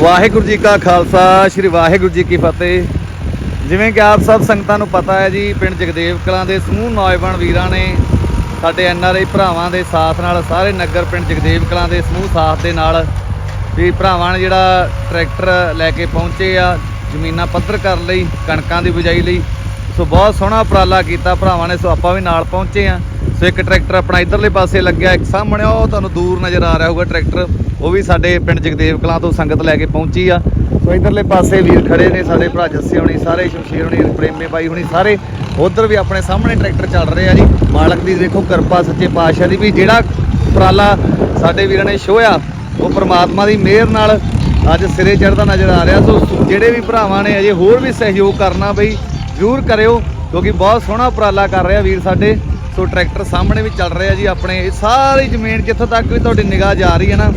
ਵਾਹਿਗੁਰੂ ਜੀ ਕਾ ਖਾਲਸਾ, ਸ੍ਰੀ ਵਾਹਿਗੁਰੂ ਜੀ ਕੀ ਫਤਿਹ। ਜਿਵੇਂ ਕਿ ਆਪ ਸਭ ਸੰਗਤਾਂ ਨੂੰ ਪਤਾ ਹੈ ਜੀ, ਪਿੰਡ ਜਗਦੇਵ ਕਲਾਂ ਦੇ ਸਮੂਹ ਨੌਜਵਾਨ ਵੀਰਾਂ ਨੇ ਸਾਡੇ ਐਨ ਆਰ ਭਰਾਵਾਂ ਦੇ ਸਾਥ ਨਾਲ ਸਾਰੇ ਨਗਰ ਪਿੰਡ ਜਗਦੇਵ ਕਲਾਂ ਦੇ ਸਮੂਹ ਸਾਥ ਦੇ ਨਾਲ ਵੀ ਭਰਾਵਾਂ ਨੇ ਜਿਹੜਾ ਟਰੈਕਟਰ ਲੈ ਕੇ ਪਹੁੰਚੇ ਆ, ਜ਼ਮੀਨਾਂ ਪੱਧਰ ਕਰਨ ਲਈ, ਕਣਕਾਂ ਦੀ ਬਿਜਾਈ ਲਈ ਸੋ ਬਹੁਤ ਸੋਹਣਾ ਉਪਰਾਲਾ ਕੀਤਾ, ਭਰਾਵਾਂ ਨੇ, ਸੋ ਆਪਾਂ ਵੀ ਨਾਲ ਪਹੁੰਚੇ ਆ ਸੋ ਇੱਕ ਟਰੈਕਟਰ ਆਪਣਾ ਇਧਰਲੇ ਪਾਸੇ ਲੱਗਿਆ, ਇੱਕ ਸਾਹਮਣੇ, ਉਹ ਤੁਹਾਨੂੰ ਦੂਰ ਨਜ਼ਰ ਆ ਰਿਹਾ ਹੋਊਗਾ ਟਰੈਕਟਰ। ਉਹ ਵੀ ਸਾਡੇ ਪਿੰਡ ਜਗਦੇਵ ਕਲਾਂ ਤੋਂ ਸੰਗਤ ਲੈ ਕੇ ਪਹੁੰਚੀ ਆ। ਸੋ ਇਧਰਲੇ ਪਾਸੇ ਵੀਰ ਖੜੇ ਨੇ, ਸਾਡੇ ਭਰਾ ਜੱਸੇ ਹੋਣੀ, ਸਾਰੇ ਸ਼ਮਸ਼ੀਰ ਹੋਣੀ, ਪ੍ਰੇਮੇ ਬਾਈ ਹੋਣੀ, ਸਾਰੇ ਉਧਰ ਵੀ ਆਪਣੇ ਸਾਹਮਣੇ ਟਰੈਕਟਰ ਚੱਲ ਰਹੇ ਆ ਜੀ। ਮਾਲਕ ਦੀ ਦੇਖੋ ਕਿਰਪਾ, ਸੱਚੇ ਪਾਤਸ਼ਾਹ ਦੀ ਵੀ ਜਿਹੜਾ ਉਪਰਾਲਾ ਸਾਡੇ ਵੀਰਾਂ ਨੇ ਛੋਇਆ ਉਹ ਪ੍ਰਮਾਤਮਾ ਦੀ ਮਿਹਰ ਨਾਲ ਅੱਜ ਸਿਰੇ ਚੜ੍ਹਦਾ ਨਜ਼ਰ ਆ ਰਿਹਾ। ਸੋ ਜਿਹੜੇ ਵੀ ਭਰਾਵਾਂ ਨੇ ਅਜੇ ਹੋਰ ਵੀ ਸਹਿਯੋਗ ਕਰਨਾ ਬਈ ਜ਼ਰੂਰ ਕਰਿਓ, ਕਿਉਂਕਿ ਬਹੁਤ ਸੋਹਣਾ ਉਪਰਾਲਾ ਕਰ ਰਿਹਾ ਵੀਰ ਸਾਡੇ। ਸੋ ਟਰੈਕਟਰ ਸਾਹਮਣੇ ਵੀ ਚੱਲ ਰਿਹਾ ਜੀ ਆਪਣੇ। ਇਹ ਸਾਰੀ ਜ਼ਮੀਨ ਜਿੱਥੋਂ ਤੱਕ ਵੀ ਤੁਹਾਡੀ ਨਿਗਾਹ ਜਾ ਰਹੀ ਹੈ ਨਾ,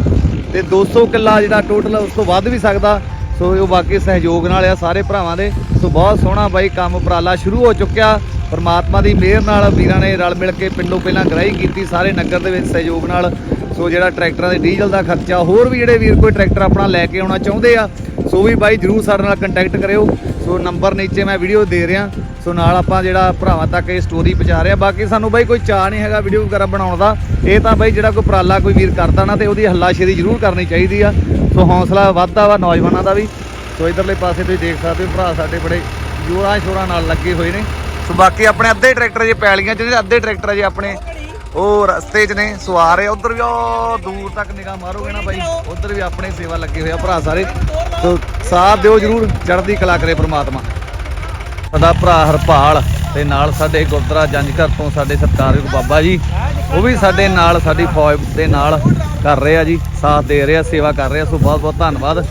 ਤੇ 200 ਕਿੱਲਾ ਜਿਹੜਾ ਟੋਟਲ ਉਸ ਤੋਂ ਵੱਧ ਵੀ ਸਕਦਾ। ਸੋ ਉਹ ਬਾਕੀ ਸਹਿਯੋਗ ਨਾਲ ਆ ਸਾਰੇ ਭਰਾਵਾਂ ਦੇ। ਸੋ ਬਹੁਤ ਸੋਹਣਾ ਬਾਈ ਕੰਮ ਉਪਰਾਲਾ ਸ਼ੁਰੂ ਹੋ ਚੁੱਕਿਆ। ਪਰਮਾਤਮਾ ਦੀ ਮਿਹਰ ਨਾਲ ਵੀਰਾਂ ਨੇ ਰਲ ਮਿਲ ਕੇ ਪਿੰਡੋਂ ਪਹਿਲਾਂ ਗ੍ਰਾਹੀ ਕੀਤੀ ਸਾਰੇ ਨਗਰ ਦੇ ਵਿੱਚ ਸਹਿਯੋਗ ਨਾਲ। ਸੋ ਜਿਹੜਾ ਟਰੈਕਟਰਾਂ ਦੇ ਡੀਜ਼ਲ ਦਾ ਖਰਚਾ, ਹੋਰ ਵੀ ਜਿਹੜੇ ਵੀਰ ਕੋਈ ਟਰੈਕਟਰ ਆਪਣਾ ਲੈ ਕੇ ਆਉਣਾ ਚਾਹੁੰਦੇ ਆ, ਸੋ ਵੀ ਬਾਈ ਜਰੂਰ ਸਾਡੇ ਨਾਲ ਕੰਟੈਕਟ ਕਰਿਓ। ਸੋ ਨੰਬਰ ਨੀਚੇ ਮੈਂ ਵੀਡੀਓ ਦੇ ਰਿਹਾ ਸੋ ਨਾਲ ਆਪਾਂ ਜਿਹੜਾ ਭਰਾਵਾਂ ਤੱਕ ਇਹ ਸਟੋਰੀ ਪਹੁੰਚਾ ਰਹੇ ਆ ਬਾਕੀ ਸਾਨੂੰ ਬਾਈ ਕੋਈ ਚਾਹ ਨਹੀਂ ਹੈਗਾ ਵੀਡੀਓ ਵਗੈਰਾ ਬਣਾਉਣ ਦਾ। ਇਹ ਤਾਂ ਬਾਈ ਜਿਹੜਾ ਕੋਈ ਉਪਰਾਲਾ ਕੋਈ ਵੀਰ ਕਰਦਾ ਨਾ ਤੇ ਉਹਦੀ ਹੱਲਾਸ਼ੇਰੀ ਜ਼ਰੂਰ ਕਰਨੀ ਚਾਹੀਦੀ ਆ। ਸੋ ਹੌਸਲਾ ਵੱਧਦਾ ਵਾ ਨੌਜਵਾਨਾਂ ਦਾ ਵੀ। ਸੋ ਇਧਰਲੇ ਪਾਸੇ ਤੁਸੀਂ ਦੇਖ ਸਕਦੇ ਹੋ ਭਰਾ ਸਾਡੇ ਬੜੇ ਜੋਰਾਂ ਸ਼ੋਰਾਂ ਨਾਲ ਲੱਗੇ ਹੋਏ ਨੇ। ਸੋ ਬਾਕੀ ਆਪਣੇ ਅੱਧੇ ਟਰੈਕਟਰ ਜੇ ਪੈਲੀਆਂ ਨੇ ਅੱਧੇ ਟਰੈਕਟਰ ਜੇ ਆਪਣੇ ਉਹ ਰਸਤੇ 'ਚ ਨੇ ਸੋ ਆ ਰਹੇ ਉਧਰ ਵੀ ਉਹ ਦੂਰ ਤੱਕ ਨਿਗਾਹ ਮਾਰੋਗੇ ਨਾ ਬਾਈ ਉਧਰ ਵੀ ਆਪਣੇ ਸੇਵਾ ਲੱਗੇ ਹੋਏ ਆ ਭਰਾ ਸਾਰੇ। ਸੋ ਸਾਥ ਦਿਓ ਜਰੂਰ, ਚੜ੍ਹਦੀ ਕਲਾ ਕਰੇ ਪ੍ਰਮਾਤਮਾ। ਸਾਡਾ ਭਰਾ ਹਰਪਾਲ ਤੇ ਨਾਲ ਸਾਡੇ ਗੁਰਦੁਆਰਾ ਜੰਜਘਰ ਤੋਂ ਸਾਡੇ ਸਤਿਕਾਰਯੋਗ ਬਾਬਾ ਜੀ, ਉਹ ਵੀ ਸਾਡੇ ਨਾਲ, ਸਾਡੀ ਫੌਜ ਦੇ ਨਾਲ ਕਰ ਰਹੇ ਆ ਜੀ, ਸਾਥ ਦੇ ਰਹੇ ਆ, ਸੇਵਾ ਕਰ ਰਹੇ ਆ, ਸੋ ਬਹੁਤ ਬਹੁਤ ਧੰਨਵਾਦ।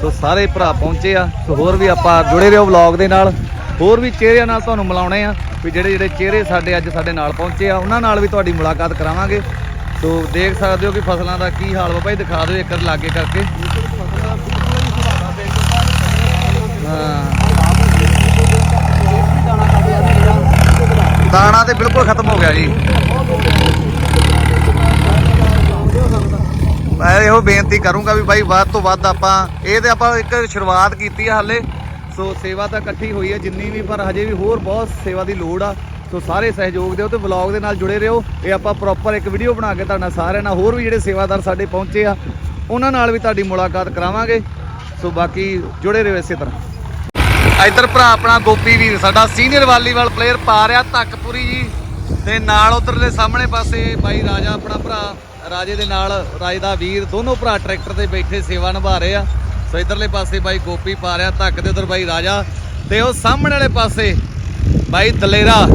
ਸੋ ਸਾਰੇ ਭਰਾ ਪਹੁੰਚੇ ਆ, ਸੋ ਹੋਰ ਵੀ ਆਪਾਂ ਜੁੜੇ ਰਹੋ ਵਲੌਗ ਦੇ ਨਾਲ। ਹੋਰ ਵੀ ਚਿਹਰਿਆਂ ਨਾਲ ਤੁਹਾਨੂੰ ਮਿਲਾਉਣੇ ਆ, ਵੀ ਜਿਹੜੇ ਜਿਹੜੇ ਚਿਹਰੇ ਸਾਡੇ ਅੱਜ ਸਾਡੇ ਨਾਲ ਪਹੁੰਚੇ ਆ, ਉਹਨਾਂ ਨਾਲ ਵੀ ਤੁਹਾਡੀ ਮੁਲਾਕਾਤ ਕਰਾਵਾਂਗੇ। ਸੋ ਦੇਖ ਸਕਦੇ ਹੋ ਕਿ ਫਸਲਾਂ ਦਾ ਕੀ ਹਾਲ ਵਾ ਭਾਈ ਦਿਖਾ ਦਿਓ ਇੱਕ ਲਾਗੇ ਕਰਕੇ। ਹਾਂ। ਦਾਣਾ ਤੇ ਬਿਲਕੁਲ ਖਤਮ ਹੋ ਗਿਆ ਜੀ। ਮੈਂ ਇਹੋ ਬੇਨਤੀ ਕਰੂੰਗਾ ਵੀ ਬਾਈ, ਵੱਧ ਤੋਂ ਵੱਧ ਆਪਾਂ, ਇਹ ਤੇ ਆਪਾਂ ਇੱਕ ਸ਼ੁਰੂਆਤ ਕੀਤੀ ਆ ਹਾਲੇ। ਸੋ ਸੇਵਾ ਤਾਂ ਇਕੱਠੀ ਹੋਈ ਹੈ ਜਿੰਨੀ ਵੀ, ਪਰ ਹਜੇ ਵੀ ਹੋਰ ਬਹੁਤ ਸੇਵਾ ਦੀ ਲੋੜ ਆ। ਸੋ ਸਾਰੇ ਸਹਿਯੋਗ ਦਿਓ ਤੇ ਵਲੌਗ ਦੇ ਨਾਲ ਜੁੜੇ ਰਹੋ। ਇਹ ਆਪਾਂ ਪ੍ਰੋਪਰ ਇੱਕ ਵੀਡੀਓ ਬਣਾ ਕੇ ਤੁਹਾਡਾ ਸਾਰਿਆਂ ਨਾਲ ਹੋਰ ਵੀ ਜਿਹੜੇ ਸੇਵਾਦਾਰ ਸਾਡੇ ਪਹੁੰਚੇ ਆ, ਉਹਨਾਂ ਨਾਲ ਵੀ ਤੁਹਾਡੀ ਮੁਲਾਕਾਤ ਕਰਾਵਾਂਗੇ। ਸੋ ਬਾਕੀ ਜੁੜੇ ਰਹੋ ਇਸੇ ਤਰ੍ਹਾਂ। ਇੱਧਰ ਭਰਾ ਆਪਣਾ ਗੋਪੀ ਵੀਰ, ਸਾਡਾ ਸੀਨੀਅਰ ਵਾਲੀਬਾਲ ਪਲੇਅਰ ਪਾ ਰਿਹਾ ਧੱਕਪੁਰੀ ਜੀ। ਤੇ ਨਾਲ ਉਧਰਲੇ ਸਾਹਮਣੇ ਪਾਸੇ ਬਾਈ ਰਾਜਾ, ਆਪਣਾ ਭਰਾ ਰਾਜੇ ਦੇ ਨਾਲ, ਰਾਜੇ ਦਾ ਵੀਰ, ਦੋਨੋਂ ਭਰਾ ਟਰੈਕਟਰ ਤੇ ਬੈਠੇ ਸੇਵਾ ਨਿਭਾ ਰਹੇ ਆ। ਸੋ ਇਧਰਲੇ ਪਾਸੇ ਬਾਈ ਗੋਪੀ ਪਾ ਰਿਹਾ ਧੱਕ ਦੇ ਉਧਰ ਬਾਈ ਰਾਜਾ। ਤੇ ਉਹ ਸਾਹਮਣੇ ਵਾਲੇ ਪਾਸੇ ਬਾਈ ਦਲੇਰਾ,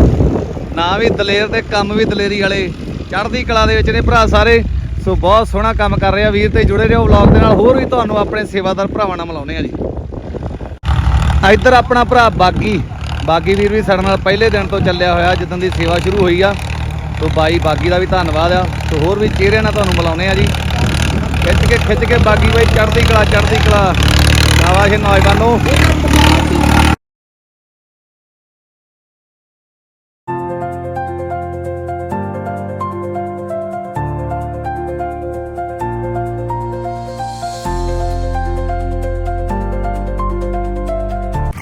ਨਾ ਵੀ ਦਲੇਰ ਤੇ ਕੰਮ ਵੀ ਦਲੇਰੀ ਵਾਲੇ। ਚੜ੍ਹਦੀ ਕਲਾ ਦੇ ਵਿੱਚ ਨੇ ਭਰਾ ਸਾਰੇ। ਸੋ ਬਹੁਤ ਸੋਹਣਾ ਕੰਮ ਕਰ ਰਿਹਾ ਵੀਰ ਤੇ ਜੁੜੇ ਰਹੋ ਵਲੌਗ ਦੇ ਨਾਲ। ਹੋਰ ਵੀ ਤੁਹਾਨੂੰ ਆਪਣੇ ਸੇਵਾਦਾਰ ਭਰਾਵਾਂ ਨਾਲ ਮਿਲਾਉਂਦੇ ਆ ਜੀ। ਇੱਧਰ ਆਪਣਾ ਭਰਾ ਬਾਗੀ। ਬਾਗੀ ਵੀਰ ਵੀ ਸਾਡੇ ਨਾਲ ਪਹਿਲੇ ਦਿਨ ਤੋਂ ਚੱਲਿਆ ਹੋਇਆ ਜਦੋਂ ਦੀ ਸੇਵਾ ਸ਼ੁਰੂ ਹੋਈ ਆ। ਸੋ ਬਾਈ ਬਾਗੀ ਦਾ ਵੀ ਧੰਨਵਾਦ ਆ। ਸੋ ਹੋਰ ਵੀ ਚਿਹਰਿਆਂ ਨਾਲ ਤੁਹਾਨੂੰ ਮਿਲਾਉਣੇ ਆ ਜੀ। ਖਿੱਚ ਕੇ ਖਿੱਚ ਕੇ ਬਾਗੀ ਬਾਈ, ਚੜ੍ਹਦੀ ਕਲਾ ਚੜ੍ਹਦੀ ਕਲਾ। ਸ਼ਾਬਾਸ਼ ਨੌਜਵਾਨੋ।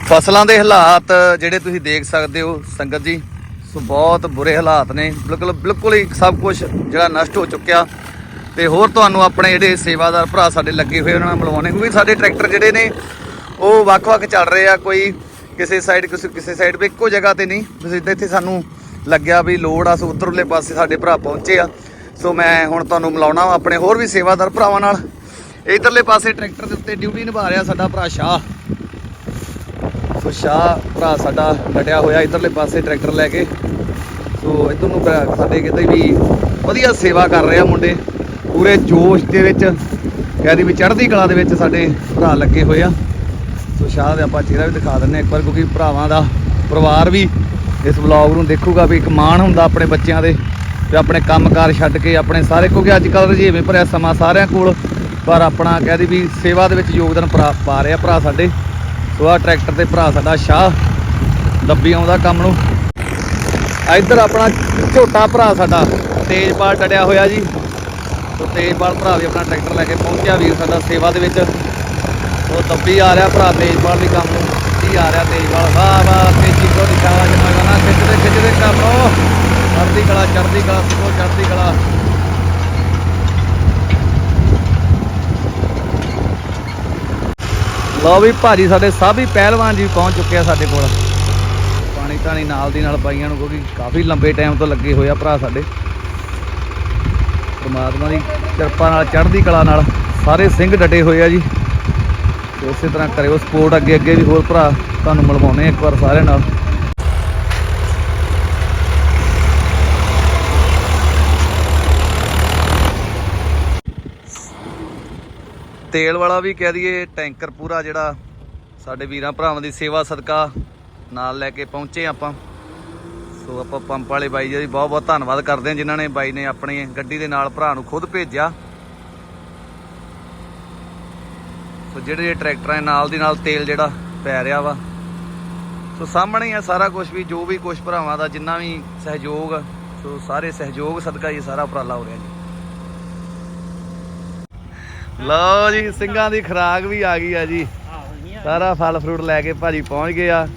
ਫਸਲਾਂ ਦੇ ਹਾਲਾਤ ਜਿਹੜੇ ਤੁਸੀਂ ਦੇਖ ਸਕਦੇ ਹੋ, ਸੰਗਤ ਜੀ, ਸੋ ਬਹੁਤ ਬੁਰੇ ਹਾਲਾਤ ਨੇ। ਬਿਲਕੁਲ ਬਿਲਕੁਲ ਹੀ ਸਭ ਕੁਝ ਜਿਹੜਾ ਨਸ਼ਟ ਹੋ ਚੁੱਕਿਆ। ਤੇ ਹੋਰ ਤੁਹਾਨੂੰ ਆਪਣੇ ਜਿਹੜੇ ਸੇਵਾਦਾਰ ਭਰਾ ਸਾਡੇ ਲੱਗੇ ਹੋਏ ਉਹਨਾਂ ਨਾਲ ਮਿਲਵਾਉਣੇ ਕਿਉਂਕਿ ਸਾਡੇ ਟਰੈਕਟਰ ਜਿਹੜੇ ਨੇ, ਉਹ ਵੱਖ-ਵੱਖ ਚੱਲ ਰਹੇ ਆ। ਕੋਈ ਕਿਸੇ ਸਾਈਡ ਕਿਸੇ ਕਿਸੇ ਸਾਈਡ 'ਤੇ ਇੱਕੋ ਜਗ੍ਹਾ ਤੇ ਨਹੀਂ। ਬਸ ਇੱਥੇ ਸਾਨੂੰ ਲੱਗਿਆ ਵੀ ਲੋੜ ਆ, ਸੋ ਉੱਤਰਲੇ ਪਾਸੇ ਸਾਡੇ ਭਰਾ ਪਹੁੰਚੇ ਆ। ਸੋ ਮੈਂ ਹੁਣ ਤੁਹਾਨੂੰ ਮਿਲਾਉਣਾ ਵਾ ਆਪਣੇ ਹੋਰ ਵੀ ਸੇਵਾਦਾਰ ਭਰਾਵਾਂ ਨਾਲ। ਇਧਰਲੇ ਪਾਸੇ ਟਰੈਕਟਰ ਦੇ ਉੱਤੇ ਡਿਊਟੀ ਨਿਭਾ ਰਿਹਾ ਸਾਡਾ ਭਰਾ ਸ਼ਾਹ। ਸੋ ਸ਼ਾਹ ਭਰਾ ਸਾਡਾ ਡਟਿਆ ਹੋਇਆ ਇਧਰਲੇ ਪਾਸੇ ਟਰੈਕਟਰ ਲੈ ਕੇ। ਸੋ ਇਧਰ ਨੂੰ ਸਾਡੇ ਕਿਤੇ ਵੀ ਵਧੀਆ ਸੇਵਾ ਕਰ ਰਹੇ ਆ ਮੁੰਡੇ। ਪੂਰੇ ਜੋਸ਼ ਦੇ ਵਿੱਚ ਕਹਿੰਦੀ ਵੀ ਚੜ੍ਹਦੀ ਕਲਾ ਦੇ ਵਿੱਚ ਸਾਡੇ ਭਰਾ ਲੱਗੇ ਹੋਏ ਆ। ਸੋ ਸ਼ਾਹ ਦੇ ਆਪਾਂ ਚਿਹਰਾ ਵੀ ਦਿਖਾ ਦਿੰਨੇ ਆ ਇੱਕ ਵਾਰ, ਕਿਉਂਕਿ ਭਰਾਵਾਂ ਦਾ ਪਰਿਵਾਰ ਵੀ ਇਸ ਵਲੌਗ ਨੂੰ ਦੇਖੂਗਾ ਵੀ ਇੱਕ ਮਾਣ ਹੁੰਦਾ ਆਪਣੇ ਬੱਚਿਆਂ ਦੇ। ਤੇ ਆਪਣੇ ਕੰਮਕਾਰ ਛੱਡ ਕੇ ਆਪਣੇ ਸਾਰੇ, ਕਿਉਂਕਿ ਅੱਜ ਕੱਲ੍ਹ ਰਜੀਵੇਂ ਭਰਿਆ ਸਮਾਂ ਸਾਰਿਆਂ ਕੋਲ। ਪਰ ਆਪਣਾ ਕਹਿੰਦੀ ਵੀ ਸੇਵਾ ਦੇ ਵਿੱਚ ਯੋਗਦਾਨ ਭਰਾ ਪਾ ਰਿਹਾ ਭਰਾ ਸਾਡੇ। ਸੋ ਆਹ ਟਰੈਕਟਰ ਤੇ ਭਰਾ ਸਾਡਾ ਸ਼ਾਹ ਦੱਬੀ ਆਉਂਦਾ ਕੰਮ ਨੂੰ। ਇੱਧਰ ਆਪਣਾ ਝੋਟਾ ਭਰਾ ਸਾਡਾ, ਤੇਜਪਾਲ ਡੜਿਆ ਹੋਇਆ ਜੀ। ਸੋ ਤੇਜਪਾਲ ਭਰਾ ਵੀ ਆਪਣਾ ਟਰੈਕਟਰ ਲੈ ਕੇ ਪਹੁੰਚਿਆ ਵੀਰ ਸਾਡਾ ਸੇਵਾ ਦੇ ਵਿੱਚ। ਉਹ ਦੱਬੀ ਆ ਰਿਹਾ ਭਰਾ ਤੇਜਪਾਲ ਦੀ ਕੰਮ ਨੂੰ ਕੀ ਆ ਰਿਹਾ ਤੇਜਪਾਲ। ਵਾਹ ਵਾਹ, ਤੇਜੀ ਕੋ ਦਿਖਾਵਾ ਜਮਾ ਖਿੱਚਦੇ ਖਿੱਚਦੇ ਕੰਮ ਲੋ ਚੜਦੀ ਕਲਾ ਚੜਦੀ ਕਲਾ, ਸਿੱਖੋ ਚੜਦੀ ਕਲਾ। ਲਓ ਵੀ ਭਾਜੀ, ਸਾਡੇ ਸਭ ਹੀ ਪਹਿਲਵਾਨ ਜੀ ਪਹੁੰਚ ਚੁੱਕੇ ਆ ਸਾਡੇ ਕੋਲ। ਪਾਣੀ ਧਾਣੀ ਨਾਲ ਦੀ ਨਾਲ ਪਾਈਆਂ ਨੂੰ, ਕਿਉਂਕਿ ਕਾਫੀ ਲੰਬੇ ਟਾਈਮ ਤੋਂ ਲੱਗੇ ਹੋਏ ਆ ਭਰਾ ਸਾਡੇ। ਪਰਮਾਤਮਾ ਦੀ ਕਿਰਪਾ ਨਾਲ, ਚੜ੍ਹਦੀ ਕਲਾ ਨਾਲ ਸਾਰੇ ਸਿੰਘ ਡਟੇ ਹੋਏ ਆ ਜੀ। ਉਸੇ ਤਰ੍ਹਾਂ ਕਰਿਓ ਸਪੋਰਟ ਅੱਗੇ ਅੱਗੇ ਵੀ ਹੋਰ ਭਰਾ ਤੁਹਾਨੂੰ ਮਿਲਵਾਉਣੇ ਇੱਕ ਵਾਰ ਸਾਰਿਆਂ ਨਾਲ। ਤੇਲ ਵਾਲਾ ਵੀ ਕਹਿ ਦਈਏ, ਟੈਂਕਰ ਪੂਰਾ ਜਿਹੜਾ ਸਾਡੇ ਵੀਰਾਂ ਭਰਾਵਾਂ ਦੀ ਸੇਵਾ ਸਦਕਾ ਨਾਲ ਲੈ ਕੇ ਪਹੁੰਚੇ ਆਪਾਂ। ਸੋ ਆਪਾਂ ਪੰਪ ਵਾਲੇ ਬਾਈ ਜੀ ਬਹੁਤ ਬਹੁਤ ਧੰਨਵਾਦ ਕਰਦੇ ਹਾਂ, ਜਿਨ੍ਹਾਂ ਨੇ ਬਾਈ ਨੇ ਆਪਣੀ ਗੱਡੀ ਦੇ ਨਾਲ ਭਰਾ ਨੂੰ ਖੁਦ ਭੇਜਿਆ। ਸੋ ਜਿਹੜੇ ਜਿਹੜੇ ਟਰੈਕਟਰਾਂ ਨਾਲ ਦੀ ਨਾਲ ਤੇਲ ਜਿਹੜਾ ਪੈ ਰਿਹਾ ਵਾ। ਸੋ ਸਾਹਮਣੇ ਹੀ ਆ ਸਾਰਾ ਕੁਝ ਵੀ, ਜੋ ਵੀ ਕੁਝ ਭਰਾਵਾਂ ਦਾ ਜਿੰਨਾ ਵੀ ਸਹਿਯੋਗ, ਸੋ ਸਾਰੇ ਸਹਿਯੋਗ ਸਦਕਾ ਹੀ ਸਾਰਾ ਉਪਰਾਲਾ ਹੋ ਰਿਹਾ ਜੀ। ਲਓ ਜੀ, ਸਿੰਘਾਂ ਦੀ ਖਰਾਕ ਵੀ ਆ ਗਈ ਆ ਜੀ। ਸਾਰਾ ਫਲ ਫਰੂਟ ਲੈ ਕੇ ਭਾਜੀ ਪਹੁੰਚ ਗਏ ਆ।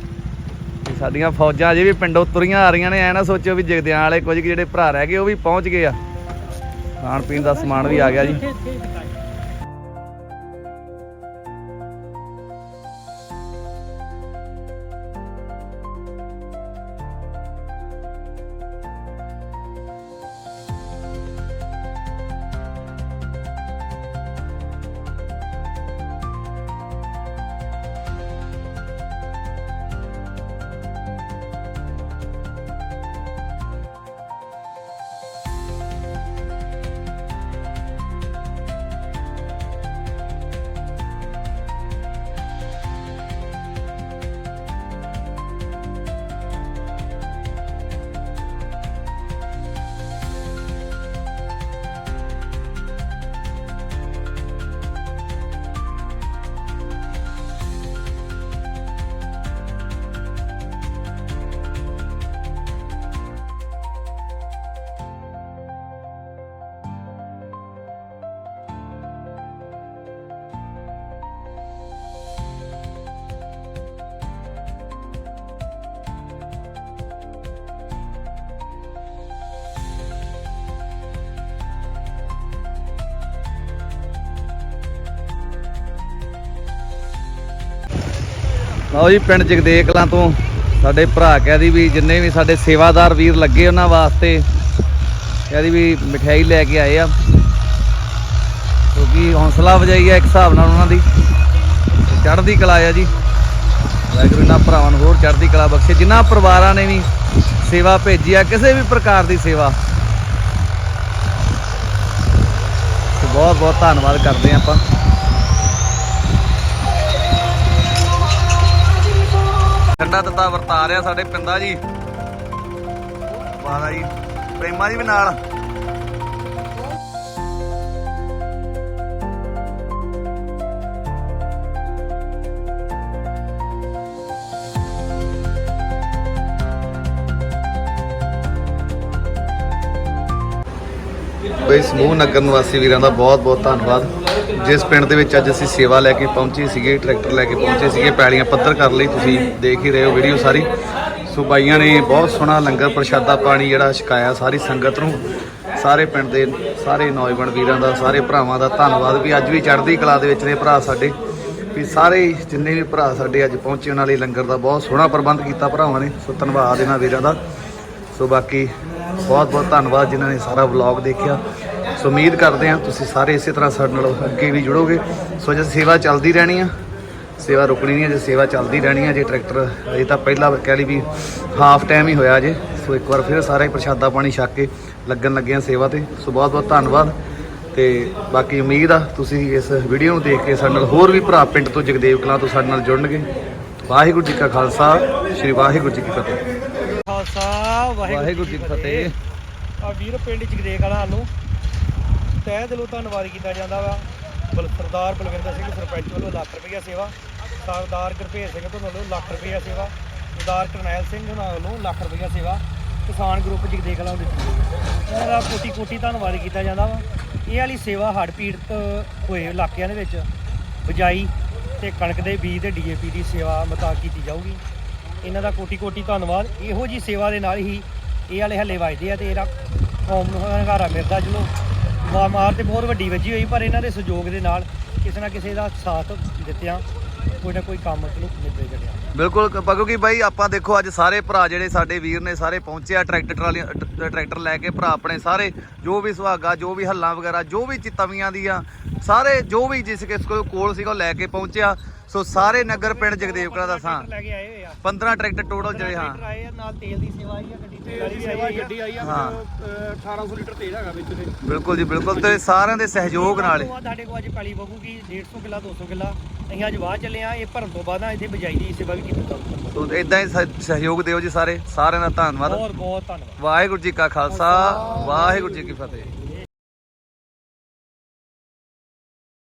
ਸਾਡੀਆਂ ਫੌਜਾਂ ਅਜੇ ਵੀ ਪਿੰਡੋਂ ਤੁਰੀਆਂ ਆ ਰਹੀਆਂ ਨੇ, ਐ ਨਾ ਸੋਚੋ ਵੀ ਜਗਦਿਆਂ ਵਾਲੇ ਕੁਝ ਜਿਹੜੇ ਭਰਾ ਰਹਿ ਗਏ, ਉਹ ਵੀ ਪਹੁੰਚ ਗਏ ਆ। ਖਾਣ ਪੀਣ ਦਾ ਸਮਾਨ ਵੀ ਆ ਗਿਆ ਜੀ। ਲਓ ਜੀ, ਪਿੰਡ ਜਗਦੇਵ ਕਲਾਂ ਤੋਂ ਸਾਡੇ ਭਰਾ ਕਹਿਦੀ ਵੀ ਜਿੰਨੇ ਵੀ ਸਾਡੇ ਸੇਵਾਦਾਰ ਵੀਰ ਲੱਗੇ ਉਹਨਾਂ ਵਾਸਤੇ ਕਹਿਦੀ ਵੀ ਮਠਿਆਈ ਲੈ ਕੇ ਆਏ ਆ। ਕਿਉਂਕਿ ਹੌਸਲਾ ਵਜਾਈ ਆ ਇੱਕ ਹਿਸਾਬ ਨਾਲ ਉਹਨਾਂ ਦੀ। ਚੜ੍ਹਦੀ ਕਲਾ ਆ ਜੀ। ਵਾਹਿਗੁਰੂ ਇਹਨਾਂ ਭਰਾਵਾਂ ਨੂੰ ਹੋਰ ਚੜ੍ਹਦੀ ਕਲਾ ਬਖਸ਼ੇ। ਜਿਨ੍ਹਾਂ ਪਰਿਵਾਰਾਂ ਨੇ ਵੀ ਸੇਵਾ ਭੇਜੀ ਆ, ਕਿਸੇ ਵੀ ਪ੍ਰਕਾਰ ਦੀ ਸੇਵਾ। ਬਹੁਤ ਬਹੁਤ ਧੰਨਵਾਦ ਕਰਦੇ ਹਾਂ ਆਪਾਂ। ਠੰਡਾ ਤੱਤਾ ਵਰਤਾ ਰਿਹਾ ਸਾਡੇ ਪਿੰਦਾ ਜੀ। ਵਾਹ ਜੀ, ਪ੍ਰੇਮਾ ਜੀ ਵੀ ਨਾਲ। ਬਈ ਸਮੂਹ ਨਗਰ ਨਿਵਾਸੀ ਵੀਰਾਂ ਦਾ ਬਹੁਤ ਬਹੁਤ ਧੰਨਵਾਦ। ਜਿਸ ਪਿੰਡ ਦੇ ਵਿੱਚ ਅੱਜ ਅਸੀਂ ਸੇਵਾ ਲੈ ਕੇ ਪਹੁੰਚੇ ਸੀਗੇ, ਟਰੈਕਟਰ ਲੈ ਕੇ ਪਹੁੰਚੇ ਸੀਗੇ, ਪੈਲੀਆਂ ਪੱਧਰ ਕਰ ਲਈ, ਤੁਸੀਂ ਦੇਖ ਹੀ ਰਹੇ ਹੋ ਵੀਡੀਓ ਸਾਰੀ। ਸੋ ਬਾਈਆਂ ਨੇ ਬਹੁਤ ਸੋਹਣਾ ਲੰਗਰ ਪ੍ਰਸ਼ਾਦਾ ਪਾਣੀ ਜਿਹੜਾ ਛਕਾਇਆ ਸਾਰੀ ਸੰਗਤ ਨੂੰ। ਸਾਰੇ ਪਿੰਡ ਦੇ ਸਾਰੇ ਨੌਜਵਾਨ ਵੀਰਾਂ ਦਾ, ਸਾਰੇ ਭਰਾਵਾਂ ਦਾ ਧੰਨਵਾਦ ਵੀ ਅੱਜ ਵੀ ਚੜ੍ਹਦੀ ਕਲਾ ਦੇ ਵਿੱਚ ਨੇ ਭਰਾ ਸਾਡੇ। ਵੀ ਸਾਰੇ ਜਿੰਨੇ ਵੀ ਭਰਾ ਸਾਡੇ ਅੱਜ ਪਹੁੰਚੇ, ਉਹਨਾਂ ਲਈ ਲੰਗਰ ਦਾ ਬਹੁਤ ਸੋਹਣਾ ਪ੍ਰਬੰਧ ਕੀਤਾ ਭਰਾਵਾਂ ਨੇ। ਸੋ ਧੰਨਵਾਦ ਇਹਨਾਂ ਵੀਰਾਂ ਦਾ। ਸੋ ਬਾਕੀ ਬਹੁਤ ਬਹੁਤ ਧੰਨਵਾਦ ਜਿਨ੍ਹਾਂ ਨੇ ਸਾਰਾ ਵਲੌਗ ਦੇਖਿਆ। ਸੋ ਉਮੀਦ ਕਰਦੇ ਹਾਂ ਤੁਸੀਂ ਸਾਰੇ ਇਸੇ ਤਰ੍ਹਾਂ ਸਾਡੇ ਨਾਲ ਅੱਗੇ ਵੀ ਜੁੜੋਗੇ। ਸੋ ਜੇ ਸੇਵਾ ਚੱਲਦੀ ਰਹਿਣੀ ਆ। ਸੇਵਾ ਰੁਕਣੀ ਨਹੀਂ ਹੈ ਜੇ ਸੇਵਾ ਚੱਲਦੀ ਰਹਿਣੀ ਹੈ ਜੇ ਟਰੈਕਟਰ ਅਜੇ ਤਾਂ ਪਹਿਲਾਂ ਕਹਿ ਲਈ ਵੀ ਹਾਫ ਟਾਈਮ ਹੀ ਹੋਇਆ ਜੇ। ਸੋ ਇੱਕ ਵਾਰ ਫਿਰ ਸਾਰੇ ਪ੍ਰਸ਼ਾਦਾ ਪਾਣੀ ਛਕ ਕੇ ਲੱਗਣ ਲੱਗੇ ਆ ਸੇਵਾ ਤੇ। ਸੋ ਬਹੁਤ ਬਹੁਤ ਧੰਨਵਾਦ। ਤੇ ਬਾਕੀ ਉਮੀਦ ਆ ਤੁਸੀਂ ਇਸ ਵੀਡੀਓ ਨੂੰ ਦੇਖ ਕੇ ਸਾਡੇ ਨਾਲ ਹੋਰ ਵੀ ਭਰਾ ਪਿੰਡ ਤੋਂ ਜਗਦੇਵ ਕਲਾਂ ਤੋਂ ਸਾਡੇ ਨਾਲ ਜੁੜਨਗੇ। ਵਾਹਿਗੁਰੂ ਜੀ ਕਾ ਖਾਲਸਾ ਸ੍ਰੀ ਵਾਹਿਗੁਰੂ ਜੀ ਕੀ ਫਤਿਹ। ਖਾਲਸਾ ਵਾਹਿਗੁਰੂ ਜੀ ਕੀ ਫਤਿਹ। ਆ ਵੀਰ ਪਿੰਡ ਜਗਦੇਕ ਵਾਲਾ ਵੱਲੋਂ ਤਹਿ ਦਿਲੋਂ ਧੰਨਵਾਦ ਕੀਤਾ ਜਾਂਦਾ ਵਾ। ਬਲ ਸਰਦਾਰ ਬਲਵਿੰਦਰ ਸਿੰਘ ਸਰਪੰਚ ਵੱਲੋਂ ਲੱਖ ਰੁਪਈਆ ਸੇਵਾ, ਸਰਦਾਰ ਗੁਰਭੇਜ ਸਿੰਘ ਤੋਂ ਵੱਲੋਂ ਲੱਖ ਰੁਪਈਆ ਸੇਵਾ, ਸਰਦਾਰ ਕਰਨੈਲ ਸਿੰਘ ਹੋਣਾ ਵੱਲੋਂ ਲੱਖ ਰੁਪਈਆ ਸੇਵਾ, ਕਿਸਾਨ ਗਰੁੱਪ ਜਗਦੇਕ ਵਾਲਾ ਨੂੰ ਦਿੱਤੀ ਦਾ ਕੋਟੀ ਕੋਟੀ ਧੰਨਵਾਦ ਕੀਤਾ ਜਾਂਦਾ ਵਾ। ਇਹ ਵਾਲੀ ਸੇਵਾ ਹੜ੍ਹ ਪੀੜਤ ਹੋਏ ਇਲਾਕਿਆਂ ਦੇ ਵਿੱਚ ਬਜਾਈ ਤੇ ਕਣਕ ਦੇ ਬੀਜ ਤੇ ਡੀਏਪੀ ਦੀ ਸੇਵਾ ਮਤਾ ਕੀਤੀ ਜਾਊਗੀ। ਇਹਨਾਂ ਦਾ ਕੋਟੀ ਕੋਟੀ ਧੰਨਵਾਦ। ਇਹੋ ਜੀ ਸੇਵਾ ਦੇ ਨਾਲ ਹੀ ਇਹ ਵਾਲੇ ਹੱਲੇ ਵੱਜਦੇ ਆ ਤੇ ਇਹਦਾ ਕੌਮ ਨੂੰ ਹੰਗਾਰਾ ਮਿਲਦਾ ਚਲੋ ਮਾ- ਮਾਰ ਤੇ ਬਹੁਤ ਵੱਡੀ ਵੱਜੀ ਹੋਈ, ਪਰ ਇਹਨਾਂ ਦੇ ਸਹਿਯੋਗ ਦੇ ਨਾਲ ਕਿਸੇ ਨਾ ਕਿਸੇ ਦਾ ਸਾਥ ਦਿੱਤਿਆਂ ਕੋਈ ਨਾ ਕੋਈ ਕੰਮ ਚਲੋ ਨਿਬੜ ਗਿਆ ਬਿਲਕੁਲ, ਕ- ਕਿਉਂਕਿ ਬਾਈ, ਆਪਾਂ ਦੇਖੋ ਅੱਜ ਸਾਰੇ ਭਰਾ ਜਿਹੜੇ ਸਾਡੇ ਵੀਰ ਨੇ ਸਾਰੇ ਪਹੁੰਚੇ ਆ, ਟਰੈਕਟਰ ਟਰਾਲੀਆਂ ਟਰੈਕਟਰ ਲੈ ਕੇ, ਭਰਾ ਆਪਣੇ ਸਾਰੇ, ਜੋ ਵੀ ਸੁਹਾਗਾ, ਜੋ ਵੀ ਹੱਲਾਂ ਵਗੈਰਾ, ਜੋ ਵੀ ਚਿਤਵੀਆਂ ਦੀਆਂ ਸਾਰੇ ਜੋ ਵੀ ਜਿਸ ਕਿਸ ਕੋਲ ਕੋਲ ਸੀਗਾ ਉਹ ਲੈ ਕੇ ਪਹੁੰਚਿਆ। ਸੋ ਸਾਰੇ ਨਗਰ ਪਿੰਡ ਜਗਦੇਵ ਕਲਾ ਦਾ ਸਾਂ। ਲੈ ਕੇ ਆਏ ਹੋਏ ਆ। 15 ਟਰੈਕਟਰ ਟੋਟਲ ਜਿਹੜੇ ਹਾਂ। ਟਰੈਕਟਰ ਆਏ ਆ ਨਾਲ ਤੇਲ ਦੀ ਸੇਵਾ ਆਈ ਆ ਗੱਡੀ ਤੇ ਤੇਲ ਦੀ ਸੇਵਾ ਗੱਡੀ ਆਈ ਆ ਹਾਂ। 1800 ਲੀਟਰ ਤੇਲ ਹੈਗਾ ਵਿੱਚ ਦੇ ਬਿਲਕੁਲ ਜੀ ਬਿਲਕੁਲ ਤੇ ਸਾਰਿਆਂ ਦੇ ਸਹਿਯੋਗ ਨਾਲ। ਤੋਂ ਬਾਅਦ ਸਾਡੇ ਕੋਲ ਅੱਜ ਪੈਲੀ ਵਗੂਗੀ 150 ਕਿੱਲਾ 200 ਕਿੱਲਾ। ਅਸੀਂ ਅੱਜ ਬਾਹਰ ਚੱਲੇ ਆ ਇਹ ਭਰਨ ਤੋਂ ਬਾਅਦ ਨਾ ਇੱਥੇ ਬਜਾਈ ਦੀ ਸੇਵਾ ਵੀ ਕੀਤੀ ਜਾਊਗੀ। ਸੋ ਇਦਾਂ ਹੀ ਸਹਿ- ਸਹਿਯੋਗ ਦਿਓ ਜੀ ਸਾਰੇ। ਸਾਰਿਆਂ ਦਾ ਧੰਨਵਾਦ। ਬਹੁਤ ਬਹੁਤ ਧੰਨਵਾਦ। ਵਾਹਿਗੁਰੂ ਜੀ ਕਾ ਖਾਲਸਾ ਵਾਹਿਗੁਰੂ ਜੀ ਕੀ ਫਤਿਹ।